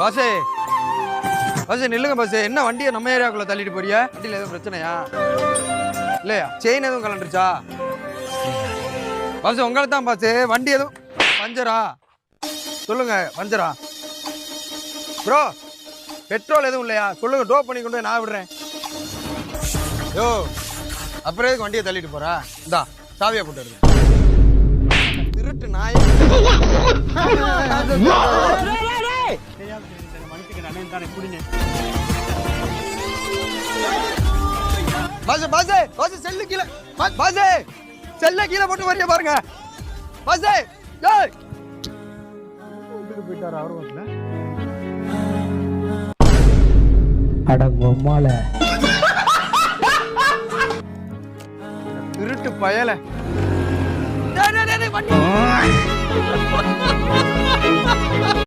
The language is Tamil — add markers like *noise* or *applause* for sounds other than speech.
பாசே. பாசே நில்லுங்க பாசே. என்ன வண்டியை நம்ம ஏரியாக்குள்ள தள்ளிட்டு போறிய? வண்டியில் எதுவும் பிரச்சனையா? இல்லையா? செயின் எதுவும் கலண்டுருச்சா? பாசே உங்களை தான் பாசே. வண்டி எதுவும் பஞ்சரா? சொல்லுங்க பஞ்சரா? ப்ரோ பெட்ரோல் எதுவும் இல்லையா? சொல்லுங்க டோ பண்ணி கொண்டு நான் விடுறேன். யோ அப்புறம் எதுக்கு வண்டியை தள்ளிட்டு போறா? இந்தா சாவியை போட்டு எடுங்க. திருட்டு நாய். *laughs* *laughs* பாசே பாசே பாசே செல்லு கீழே பா- பாசே செல்ல கீழே போட்டு வரைய பாருங்க பாசே போயிட்டாரு அவரு வந்து அட பொம்மால திருட்டு பயல. வண்டி.